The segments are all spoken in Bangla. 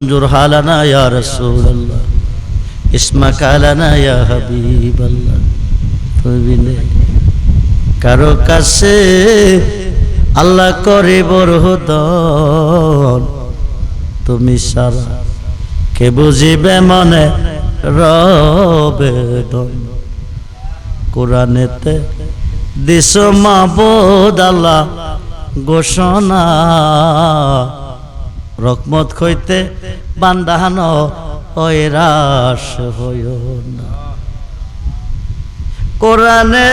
انظر حالنا يا رسول الله اسمك لنا يا حبيب الله বুঝলে কারো কাছে আল্লাহ করে বরহদন তুমি সারা কে বুঝিবে মনে রবেদন কোরআনেতে দিস মাবুদ আল্লাহ ঘোষণা রকমত হইতে বান্দাহানো হইরাস হইও না। কোরআনে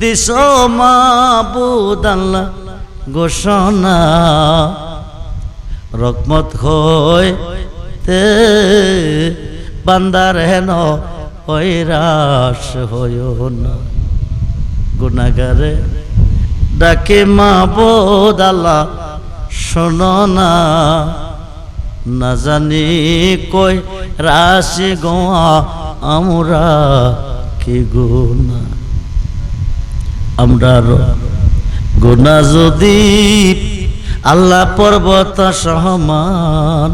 দিস মাবুদ আল্লাহ ঘোষণা, রকমত হইতে বান্দার হেন হইরাস হইও না। গুনাগারে ডাকে মা আল্লাহ, শোনো না। না জানি কই রাশি গোয়া, আমরা কি গুনা আমরা গুনা যদি আল্লাহ পর্বত সহমান,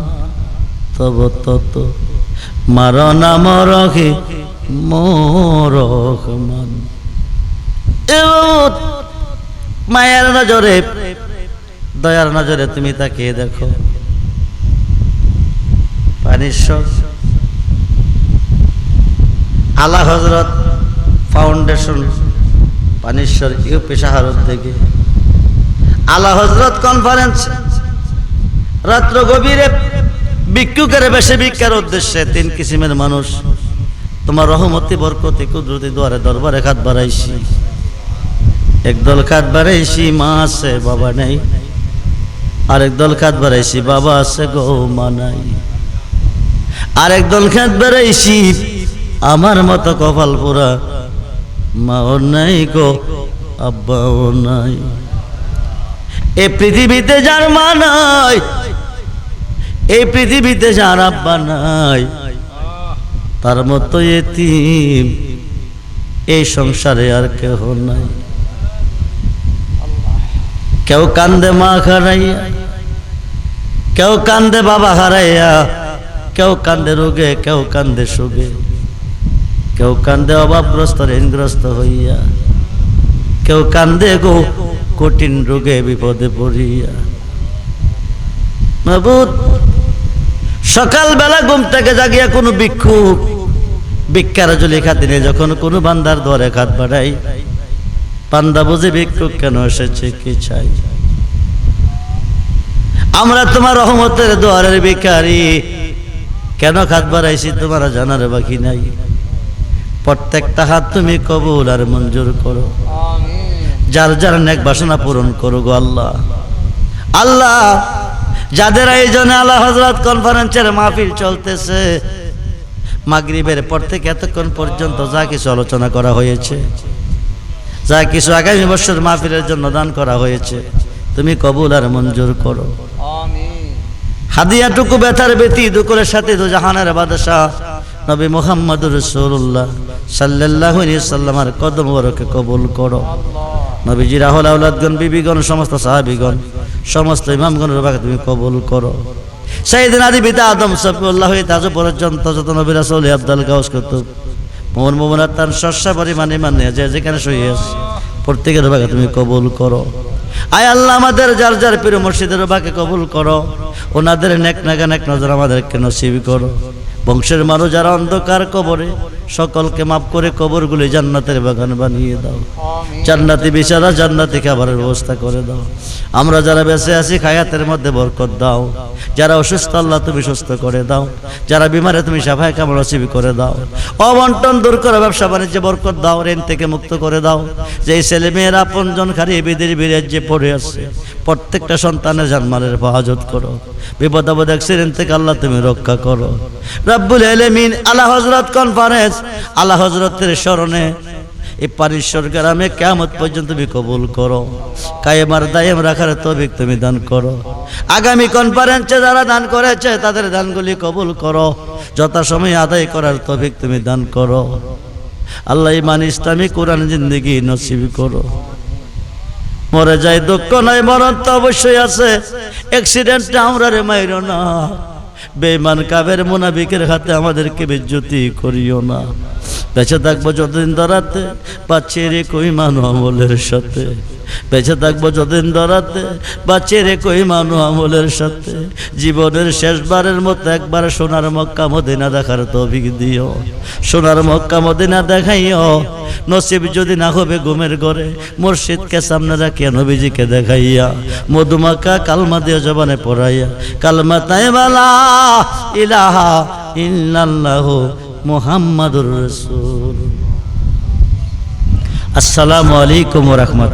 তব তত মার নাম রহে মোরহমান মায়ের নজরে, দয়ার নজরে তুমি তাকে দেখো। পানিশ্বর আলা হজরত ফাউন্ডেশন পানিশ্বর ইউপি সাহার উদ্যোগে আলা হজরত কনফারেন্স রাত্র গভীরে ভিক্ষুকের বেশি ভিক্ষার উদ্দেশ্যে তিন কিসিমের মানুষ। তোমার রহমতি, বরকতি, কুদরতি দুয়ারে দরবারে খাত বাড়াইছি। একদল খাত বাড়াইছি, মা আছে, বাবা নেই। আরেক দল খাত বাড়াইছি, বাবা আছে গো, মা নাই। আরেক দল খাত বাড়াইছি, আমার মতো কপাল পোড়া মাও নাই গো, আব্বাও নাই। এ পৃথিবীতে যার মা নাই এই পৃথিবীতে যার আব্বা নাই, তার মতো এতিম, এই সংসারে আর কেহ নাই। কেউ কান্দে মা হারাইয়া, কেউ কান্দে বাবা হারাইয়া, কেউ কান্দে রোগে, কেউ কান্দে সুগে কেউ কান্দে অভাবগ্রস্ত ঋণগ্রস্ত হইয়া, কেউ কান্দে গো কঠিন রোগে, বিপদে পড়িয়া। মাহবুদ সকালবেলা ঘুম থেকে জাগিয়া কোনো ভিক্ষুক, ভিক্ষার জলি খাতিনে যখন কোনো বান্দার দরে খাত বাড়াই পান্দা বুঝে ভিক্ষুক কেন এসেছে, কি চাই? আমরা তোমার রহমতের দোয়ারের ভিকারি কেন খাত বাড়াইছি তোমার জানার বাকি নাই? প্রত্যেকটা হাত তুমি কবুল আর মঞ্জুর করো। যার যার নেক বাসনা পূরণ করো গো আল্লাহ। আল্লাহ, যাদের আয়োজনে আল্লাহ হজরত কনফারেন্সের মাহফিল চলতেছে, মাগরিবের পর থেকে এতক্ষণ পর্যন্ত যা কিছু আলোচনা করা হয়েছে যা কিছু আগামী বছর মাহফিলের জন্য দান করা হয়েছে তুমি কবুল আর মঞ্জুর করো। হাদিয়াটুকু ব্যথার ব্যতি দুকুরের সাথে দু জাহানের বাদশাহ নবী মোহাম্মদ রসুল্লাহ সাল্লাহ সাল্লামার কদম বরকে কবুল করো। নবীজি রাহুল আউলাদগণ বিবিগণ সমস্ত সাহাবিগণ সমস্ত ইমামগণের বাকে তুমি কবুল করো। সেই দিন আদি পিতা আদম সফিউল্লাহ তাজ পর্যন্ত যত নবীরা সৌলি আব্দাল গাউস কুতুব মোহন মোমনার তার সস্যা পরিমাণে মানে যে যেখানে শুয়ে আছে, প্রত্যেকের বাকে তুমি কবুল করো। আয় আল্লাহ আমাদের যার যার পীর মসজিদের বাকে কবুল করো। ওনাদের নেক নাগান এক নজর আমাদেরকে নসিব করো। বংশের মানুষ যারা অন্ধকার কবরে সকলকে মাফ করে কবরগুলি জান্নাতের বাগান বানিয়ে দাও। জান্নাতি বিচারা জান্নাতি খাবারের ব্যবস্থা করে দাও। আমরা যারা বেঁচে আছি খায়াতের মধ্যে বরকত দাও। যারা অসুস্থ আল্লাহ তুমি সুস্থ করে দাও। যারা বিমারে তুমি সাফাই কামড় নসিবি করে দাও। অবন্টন দূর করে ব্যবসা বাণিজ্যে বরকত দাও ঋণ থেকে মুক্ত করে দাও। যে ছেলে মেয়েরা আপনজন খারি বিদের বিরাজ্যে পড়ে আছে প্রত্যেকটা সন্তানের জানমালের হেফাজত করো। বিপদ আপদ অ্যাক্সিডেন্ট থেকে আল্লাহ তুমি রক্ষা করো। রব্বুল এলেমিন আল্লাহ হজরত কনফারেন্স আল্লাহ হজরতের স্মরণে এই পারিশ্বর গ্রামে কেমত পর্যন্ত তুমি কবুল করো। কায়েমার দায়েম রাখার তবিক তুমি দান করো। আগামী কনফারেন্সে যারা দান করেছে, তাদের দানগুলি কবুল করো। যথাসময়ে আদায় করার তবিক তুমি দান করো। আল্লাহ ইমান ইসলামী কোরআন জিন্দগি নসিব করো। মরে যায় দুঃখ নাই, মরণ তো অবশ্যই আছে। অ্যাক্সিডেন্টে আমরা রে মাইর না। বেমান কাবের মোনাবিকের হাতে আমাদেরকে বেজ্জতি করিও না। বেঁচে থাকব যতদিন দাঁড়াতে পাচ্ছি রে কই মানো আমলের সাথে। বেঁচে থাকব যতদিন ধরাতে পাচ্ছে রে কই মানো আমলের সাথে। জীবনের শেষবারের মতো একবার সোনার মক্কা মদিনা দেখার তৌফিক দিও। সোনার মক্কা মদিনা দেখাইও। নসিব যদি না হবে ঘুমের ঘরে, মুর্শিদকে সামনে রাখিয়া নবীজিকে দেখাইয়া। মধুমাকা কালমা দিয়ে জবানে পড়াইয়া, কালমা তাই বালা, ইলাহা ইল্লাল্লাহ মুহাম্মাদুর রাসূল। আসসালামু আলাইকুম রাহমাতুল্লাহ